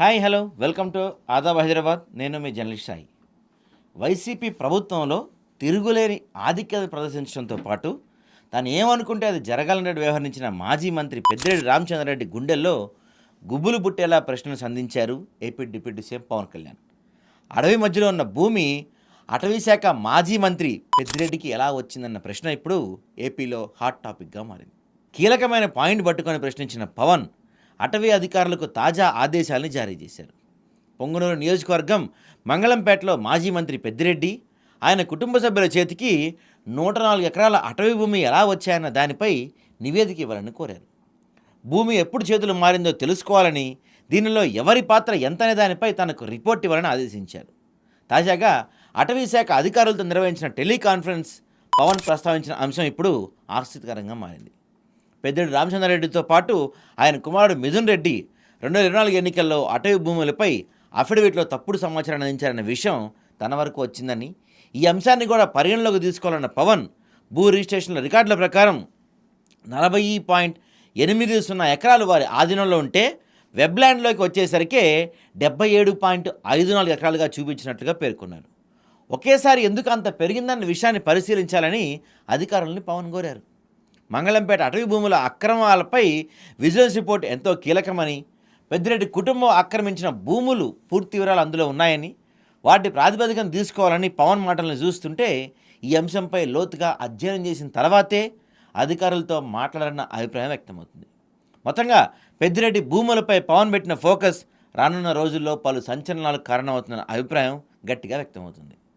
Hi hello. Welcome to Adaab Hyderabad. నేను మీ journalist Sai. YCP ప్రభుత్వంలో తిరుగులేని ఆధిక్యత ప్రదర్శించడంతో పాటు తాను ఏమనుకుంటే అది జరగాలన్నట్టు వ్యవహరించిన మాజీ మంత్రి పెద్దిరెడ్డి రామచంద్రారెడ్డి గుండెల్లో గుబ్బులు పుట్టేలా ప్రశ్నలు సంధించారు AP deputy CM Pawan Kalyan. అడవి మధ్యలో ఉన్న భూమి అటవీశాఖ మాజీ మంత్రి పెద్దిరెడ్డికి ఎలా వచ్చిందన్న ప్రశ్న ఇప్పుడు ఏపీలో హాట్ టాపిక్గా మారింది. కీలకమైన పాయింట్ పట్టుకొని ప్రశ్నించిన పవన్ అటవీ అధికారులకు తాజా ఆదేశాలను జారీ చేశారు. పొంగనూరు నియోజకవర్గం మంగళంపేటలో మాజీ మంత్రి పెద్దిరెడ్డి ఆయన కుటుంబ సభ్యుల చేతికి నూట నాలుగు ఎకరాల అటవీ భూమి ఎలా వచ్చాయన్న దానిపై నివేదిక ఇవ్వాలని కోరారు. భూమి ఎప్పుడు చేతులు మారిందో తెలుసుకోవాలని దీనిలో ఎవరి పాత్ర ఎంతనే దానిపై తనకు రిపోర్ట్ ఇవ్వాలని ఆదేశించారు. తాజాగా అటవీ శాఖ అధికారులతో నిర్వహించిన టెలికాన్ఫరెన్స్ పవన్ ప్రస్తావించిన అంశం ఇప్పుడు ఆసక్తికరంగా మారింది. పెద్దిరెడ్డి రామచంద్రారెడ్డితో పాటు ఆయన కుమారుడు మిథున్ రెడ్డి రెండు వేల ఇరవై నాలుగు ఎన్నికల్లో అటవీ భూములపై అఫిడవిట్లో తప్పుడు సమాచారం అందించారన్న విషయం తన వరకు వచ్చిందని ఈ అంశాన్ని కూడా పరిగణలోకి తీసుకోవాలన్న పవన్ భూ రిజిస్ట్రేషన్ల రికార్డుల ప్రకారం నలభై పాయింట్ ఎనిమిది సున్నా ఎకరాలు వారి ఆధీనంలో ఉంటే వెబ్ల్యాండ్లోకి వచ్చేసరికి డెబ్బై ఏడు పాయింట్ ఐదు నాలుగు ఎకరాలుగా చూపించినట్లుగా పేర్కొన్నారు. ఒకేసారి ఎందుకు అంత పెరిగిందన్న విషయాన్ని పరిశీలించాలని అధికారులను పవన్ కోరారు. మంగళంపేట అటవీ భూముల అక్రమాలపై విజిలెన్స్ రిపోర్ట్ ఎంతో కీలకమని పెద్దిరెడ్డి కుటుంబం ఆక్రమించిన భూములు పూర్తి వివరాలు అందులో ఉన్నాయని వాటి ప్రాతిపదికన తీసుకోవాలని పవన్ మాటలను చూస్తుంటే ఈ అంశంపై లోతుగా అధ్యయనం చేసిన తర్వాతే అధికారులతో మాట్లాడాలన్న అభిప్రాయం వ్యక్తమవుతుంది. మొత్తంగా పెద్దిరెడ్డి భూములపై పవన్ పెట్టిన ఫోకస్ రానున్న రోజుల్లో పలు సంచలనాలకు కారణమవుతున్న అభిప్రాయం గట్టిగా వ్యక్తమవుతుంది.